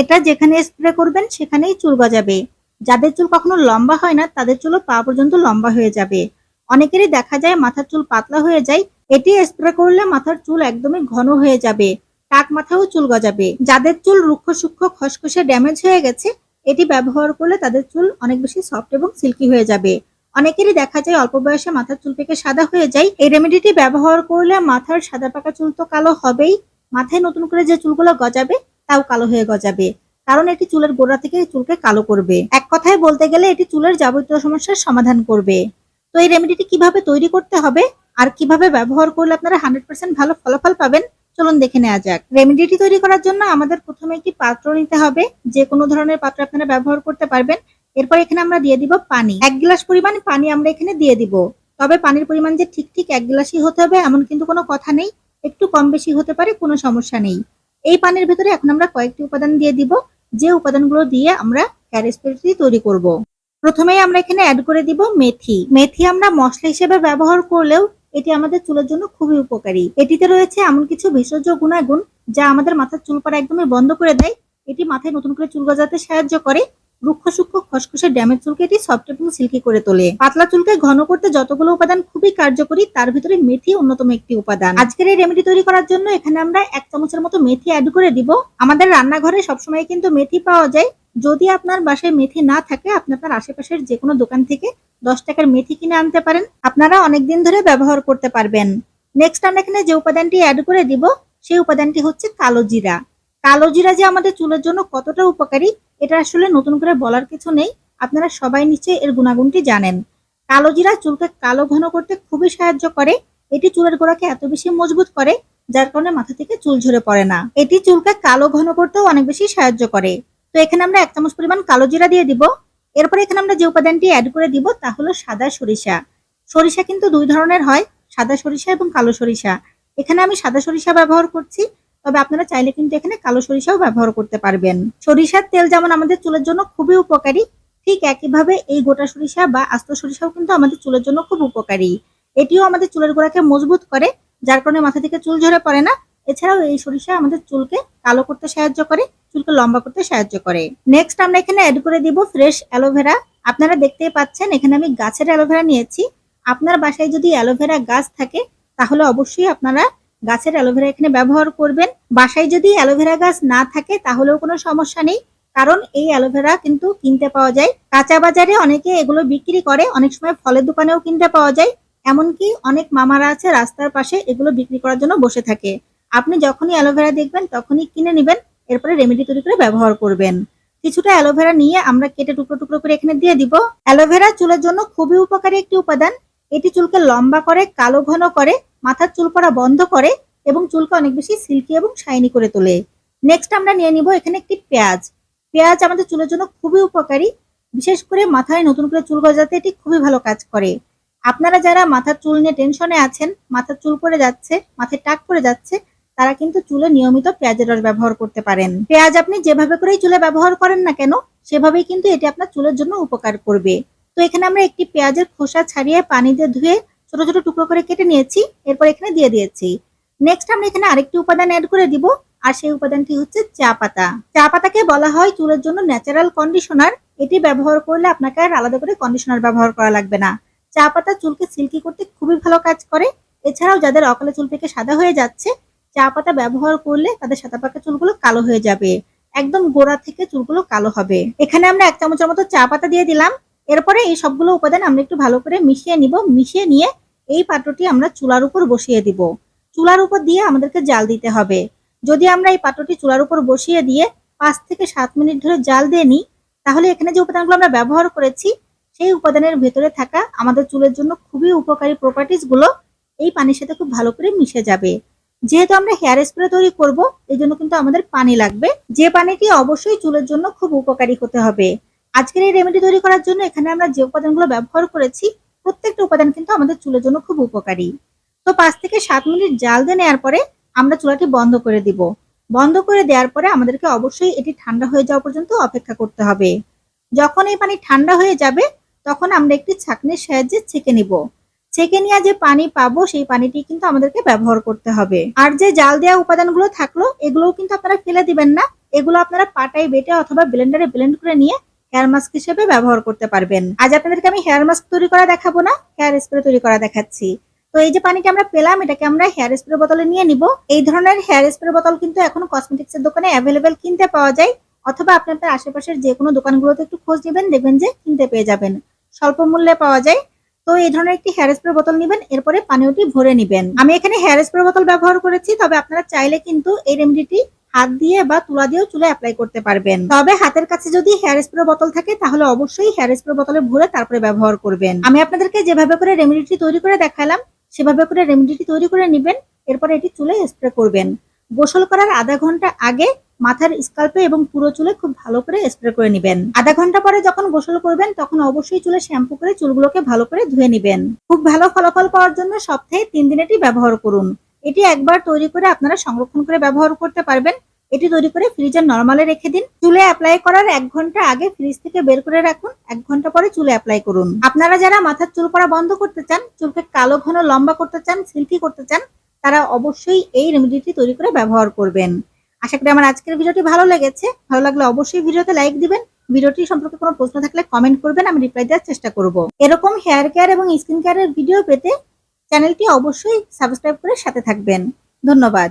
এটা যেখানে স্প্রে করবেন, সেখানেই চুল গজাবে। যাদের চুল কখনো লম্বা হয় না, তাদের চুলও পা পর্যন্ত লম্বা হয়ে যাবে। অনেকেরই দেখা যায় মাথার চুল পাতলা হয়ে যায়, এটি স্প্রে করলে মাথার চুল একদমই ঘন হয়ে যাবে। টাক মাথাও চুল গজাবে। যাদের চুল রুক্ষ সূক্ষ্ম খসখসে ড্যামেজ হয়ে গেছে, এটি ব্যবহার করলে তাদের চুল অনেক বেশি সফট এবং সিল্কি হয়ে যাবে। অনেকেরই দেখা যায় অল্প বয়সে মাথার চুল পেকে সাদা হয়ে যায়। এই রেমেডিটি ব্যবহার করলে মাথার সাদা পাকা চুল তো কালো হবেই। মাথায় নতুন করে যে চুলগুলো গজাবে তাও কালো হয়ে গজাবে। কারণ এটি চুলের গোড়া থেকে চুলকে কালো করবে। এক কথায় বলতে গেলে এটি চুলের যাবতীয় সমস্যার সমাধান করবে। তো এই রেমেডিটি কীভাবে তৈরি করতে হবে? আর কীভাবে ব্যবহার করলে আপনারা হান্ড্রেড পার্সেন্ট ভালো ফলাফল পাবেন? চলুন দেখে নেওয়া যাক। রেমেডিটি তৈরি করার জন্য আমাদের প্রথমে একটি পাত্র নিতে হবে। যে কোনো ধরনের পাত্র আপনারা ব্যবহার করতে পারবেন। এরপর এখানে আমরা দিয়ে দিব পানি। এক গ্লাস পরিমাণ পানি আমরা এখানে দিয়ে দিব। তবে পানির পরিমাণ যে ঠিক ঠিক এক গ্লাসই হতে হবে, এমন কিন্তু কোনো কথা নেই। একটু কম বেশি হতে পারে, কোনো সমস্যা নেই। এই পানির ভেতরে এখন আমরা কয়েকটি উপাদান দিয়ে দিব, যে উপাদানগুলো দিয়ে আমরা ক্যারেসপেটি তৈরি করব। প্রথমেই আমরা এখানে অ্যাড করে দিব মেথি। মেথি আমরা মশলা হিসেবে ব্যবহার করলেও এটি আমাদের চুলের জন্য খুবই উপকারী। এটিতে রয়েছে এমন কিছু ভেষজ গুণাগুণ যা আমাদের মাথার চুল পড়া একদমই বন্ধ করে দেয়। এটি মাথায় নতুন করে চুল গজাতে সাহায্য করে। রুক্ষ সূক্ষ্ম খসখসে ড্যামেজ চুলকে এটি সফট এবং সিল্কি করে তোলে। পাতলা চুলকে ঘন করতে যতগুলো উপাদান খুবই কার্যকরী, তার ভিতরে মেথি অন্যতম একটি উপাদান। আজকের এই রেমেডি তৈরি করার জন্য এখানে আমরা এক চামচের মতো মেথি অ্যাড করে দিব। আমাদের রান্নাঘরে সবসময় কিন্তু মেথি পাওয়া যায়। যদি আপনার বাসায় মেথি না থাকে, আপনি আপনার আশেপাশের যে কোনো দোকান থেকে দশ টাকার মেথি কিনে আনতে পারেন। আপনারা অনেকদিন ধরে ব্যবহার করতে পারবেন। নেক্সট আমরা এখানে যে উপাদানটি অ্যাড করে দিব, সেই উপাদানটি হচ্ছে কালো জিরা। কালো জিরা যে আমাদের চুলের জন্য কতটা উপকারী এটা আসলে নতুন করে বলার কিছু নেই। আপনারা সবাই নিশ্চয়ই এর গুণাগুণটি জানেন। কালো জিরা চুলকে কালো ঘন করতে খুবই সাহায্য করে। এটি চুলের গোড়াকে এত বেশি মজবুত করে, যার কারণে মাথা থেকে চুল ঝরে পড়ে না। এটি চুলকে কালো ঘন করতেও অনেক বেশি সাহায্য করে। তো এখানে আমরা এক চামচ পরিমাণ কালো জিরা দিয়ে দিব। এরপর এখানে আমরা যে উপাদানটি অ্যাড করে দিব, তা হলো সাদা সরিষা। সরিষা কিন্তু দুই ধরনের হয়, সাদা সরিষা এবং কালো সরিষা। এখানে আমি সাদা সরিষা ব্যবহার করছি। তবে আপনারা চাইলে কিন্তু এখানে কালো সরিষাও ব্যবহার করতে পারবেন। সরিষার তেল যেমন আমাদের চুলের জন্য খুবই উপকারী, ঠিক একইভাবে এই গোটা সরিষা বা আস্ত সরিষাও কিন্তু আমাদের চুলের জন্য খুব উপকারী। এটিও আমাদের চুলের গোড়াকে মজবুত করে, যার কারণে মাথা থেকে চুল ঝরে পড়ে না। এছাড়াও এই সরিষা আমাদের চুলকে কালো করতে সাহায্য করে, চুলকে লম্বা করতে সাহায্য করে। নেক্সট আমরা এখানে অ্যাড করে দিব ফ্রেশ অ্যালোভেরা আপনারা দেখতেই পাচ্ছেন, এখানে আমি গাছের অ্যালোভেরা নিয়েছি। আপনার বাসায় যদি অ্যালোভেরা গাছ থাকে, তাহলে অবশ্যই আপনারা গাছের অ্যালোভেরা এখানে ব্যবহার করবেন। বাসায় যদি অ্যালোভেরা গাছ না থাকে তাহলেও কোনো সমস্যা নেই। কারণ এই অ্যালোভেরা কিন্তু কিনতে পাওয়া যায়। কাঁচা বাজারে অনেকে এগুলো বিক্রি করে, অনেক সময় ফলের দোকানেও কিনতে পাওয়া যায়। এমনকি অনেক মামারা আছে রাস্তার পাশে এগুলো বিক্রি করার জন্য বসে থাকে। আপনি যখনই অ্যালোভেরা দেখবেন, তখনই কিনে নেবেন, এরপরে রেমেডি তৈরি করে ব্যবহার করবেন। কিছুটা অ্যালোভেরা নিয়ে আমরা কেটে টুকরো টুকরো করে এখানে দিয়ে দিব। অ্যালোভেরা চুলের জন্য খুবই উপকারী একটি উপাদান। এটি চুলকে লম্বা করে, কালো ঘন করে, মাথার চুল পড়া বন্ধ করে এবং চুলকে অনেক বেশি সিল্কি এবং শাইনি করে তোলে। নেক্সট আমরা নিয়ে নিব এখানে একটি পেঁয়াজ। পেঁয়াজ আমাদের চুলের জন্য খুবই উপকারী। বিশেষ করে মাথায় নতুন করে চুল গজাতে এটি খুবই ভালো কাজ করে। আপনারা যারা মাথার চুল নিয়ে টেনশনে আছেন, মাথার চুল পড়ে যাচ্ছে, মাথায় টাক পড়ে যাচ্ছে, তারা কিন্তু চুলে নিয়মিত পেঁয়াজের রস ব্যবহার করতে পারেন। পেঁয়াজ আপনি যেভাবে করেই চুলে ব্যবহার করেন না কেন, সেভাবেই কিন্তু এটি আপনার চুলের জন্য উপকার করবে। তো এখানে আমরা একটি পেঁয়াজের খোসা ছাড়িয়ে পানি দিয়ে ধুয়ে ছোট ছোট টুকরো করে কেটে নিয়েছি, এরপর এখানে দিয়ে দিয়েছি। নেক্সট আমরা এখানে আরেকটি উপাদান অ্যাড করে দিব, আর সেই উপাদানটি হচ্ছে চা পাতা। চা পাতাকে বলা হয় চুলের জন্য ন্যাচারাল কন্ডিশনার এটি ব্যবহার করলে আপনাকে আর আলাদা করে কন্ডিশনার ব্যবহার করা লাগবে না। চা পাতা চুলকে সিল্কি করতে খুবই ভালো কাজ করে। এছাড়াও যাদের অকালে চুল পেকে সাদা হয়ে যাচ্ছে, চা পাতা ব্যবহার করলে তাদের সাদা পাকা চুলগুলো কালো হয়ে যাবে। একদম গোড়া থেকে চুলগুলো কালো হবে। এখানে আমরা এক চামচের মতো চা পাতা দিয়ে দিলাম। এরপরে এই সবগুলো উপাদান আমরা একটু ভালো করে মিশিয়ে নিব। মিশিয়ে নিয়ে এই পাত্রটি আমরা চুলার উপর বসিয়ে দিব। চুলার উপর দিয়ে আমাদেরকে জাল দিতে হবে। যদি আমরা এই পাত্রটি চুলার উপর বসিয়ে দিয়ে পাঁচ থেকে সাত মিনিট ধরে জাল দিয়ে নিই, তাহলে এখানে যে উপাদানগুলো আমরা ব্যবহার করেছি, সেই উপাদানের ভেতরে থাকা আমাদের চুলের জন্য খুবই উপকারী প্রপার্টিসগুলো এই পানির সাথে খুব ভালো করে মিশে যাবে। যেহেতু আমরা হেয়ার স্প্রে তৈরি করব, এই জন্য কিন্তু আমাদের পানি লাগবে। যে পানিটি অবশ্যই চুলের জন্য খুব উপকারী হতে হবে। আজকের এই রেমেডি তৈরি করার জন্য এখানে আমরা যে উপাদানগুলো ব্যবহার করেছি, প্রত্যেকটা উপাদান কিন্তু আমাদের চুলের জন্য খুব উপকারী। তো পাঁচ থেকে সাত মিনিট জাল দিয়ে নেওয়ার পরে আমরা চুলাটি বন্ধ করে দিব। বন্ধ করে দেওয়ার পরে আমাদেরকে অবশ্যই এটি ঠান্ডা হয়ে যাওয়া পর্যন্ত অপেক্ষা করতে হবে। যখন এই পানি ঠান্ডা হয়ে যাবে, তখন আমরা একটি ছাঁকনির সাহায্যে ছেঁকে নিব। ছেঁকে নিয়ে যে পানি পাবো, সেই পানিটি কিন্তু আমাদেরকে ব্যবহার করতে হবে। আর যে জাল দেওয়া উপাদানগুলো থাকল, এগুলোও কিন্তু আপনারা ফেলে দিবেন না। এগুলো আপনারা পাটাই বেটে অথবা ব্লেন্ডারে ব্লেন্ড করে নিয়ে হেয়ার মাস্ক হিসেবে ব্যবহার করতে পারবেন। আজ আপনাদেরকে আমি হেয়ার মাস্ক তৈরি করা দেখাবো না হেয়ার স্প্রে তৈরি করা দেখাচ্ছি। তো এই যে পানিটা আমরা পেলাম, এটাকে আমরা হেয়ার স্প্রে বোতলে নিয়ে নিব। এই ধরনের হেয়ার স্প্রে বোতল কিন্তু এখন কসমেটিক্স এর দোকানে অ্যাভেলেবেল কিনতে পাওয়া যায়, অথবা আপনি আপনার আশেপাশের যে কোনো দোকানগুলোতে একটু খোঁজ নেবেন, দেখবেন যে কিনতে পেয়ে যাবেন। স্বল্প মূল্যে পাওয়া যায়। তো এই ধরনের একটি হেয়ার স্প্রে বোতল নেবেন, এরপরে পানীয়টি ভরে নেবেন। আমি এখানে হেয়ার স্প্রে বোতল ব্যবহার করেছি, তবে আপনারা চাইলে কিন্তু এই রেমেডিটি হাত দিয়ে বা তুলা দিয়েও চুলে অ্যাপ্লাই করতে পারবেন। তবে হাতের কাছে যদি হেয়ার স্প্রে বোতল থাকে, তাহলে অবশ্যই হেয়ার স্প্রে বোতলে ভরে তারপরে ব্যবহার করবেন। আমি আপনাদেরকে যেভাবে করে রেমেডিটি তৈরি করে দেখালাম সেভাবে করে রেমেডিটি তৈরি করে নেবেন, এরপরে এটি চুলে স্প্রে করবেন। গোসল করার আধা ঘণ্টা আগে মাথার স্কাল্পে এবং পুরো চুলে খুব ভালো করে স্প্রে করে নেবেন। আধা ঘণ্টা পরে যখন গোসল করবেন, তখন অবশ্যই চুলে শ্যাম্পু করে চুলগুলোকে ভালো করে ধুয়ে নেবেন। খুব ভালো ফলাফল পাওয়ার জন্য সপ্তাহে তিন দিন এটি ব্যবহার করুন। এটি একবার তৈরি করে আপনারা সংরক্ষণ করে ব্যবহার করতে পারবেন। এটি তৈরি করে ফ্রিজের নর্মালে রেখে দিন। চুলে অ্যাপ্লাই করার এক ঘণ্টা আগে ফ্রিজ থেকে বের করে রাখুন। এক ঘণ্টা পরে চুলে অ্যাপ্লাই করুন। আপনারা যারা মাথার চুল পড়া বন্ধ করতে চান, চুলকে কালো, ঘন, লম্বা করতে চান সিল্কি করতে চান, তারা অবশ্যই এই রেমেডিটি তৈরি করে ব্যবহার করবেন। আশা করি আমার আজকের ভিডিওটি ভালো লেগেছে। ভালো লাগলে অবশ্যই ভিডিওতে লাইক দিবেন। ভিডিওটি সম্পর্কে কোনো প্রশ্ন থাকলে কমেন্ট করবেন, আমি রিপ্লাই দেওয়ার চেষ্টা করব। এরকম হেয়ার কেয়ার এবং স্কিন কেয়ারের ভিডিও পেতে চ্যানেলটি অবশ্যই সাবস্ক্রাইব করে সাথে থাকবেন। ধন্যবাদ।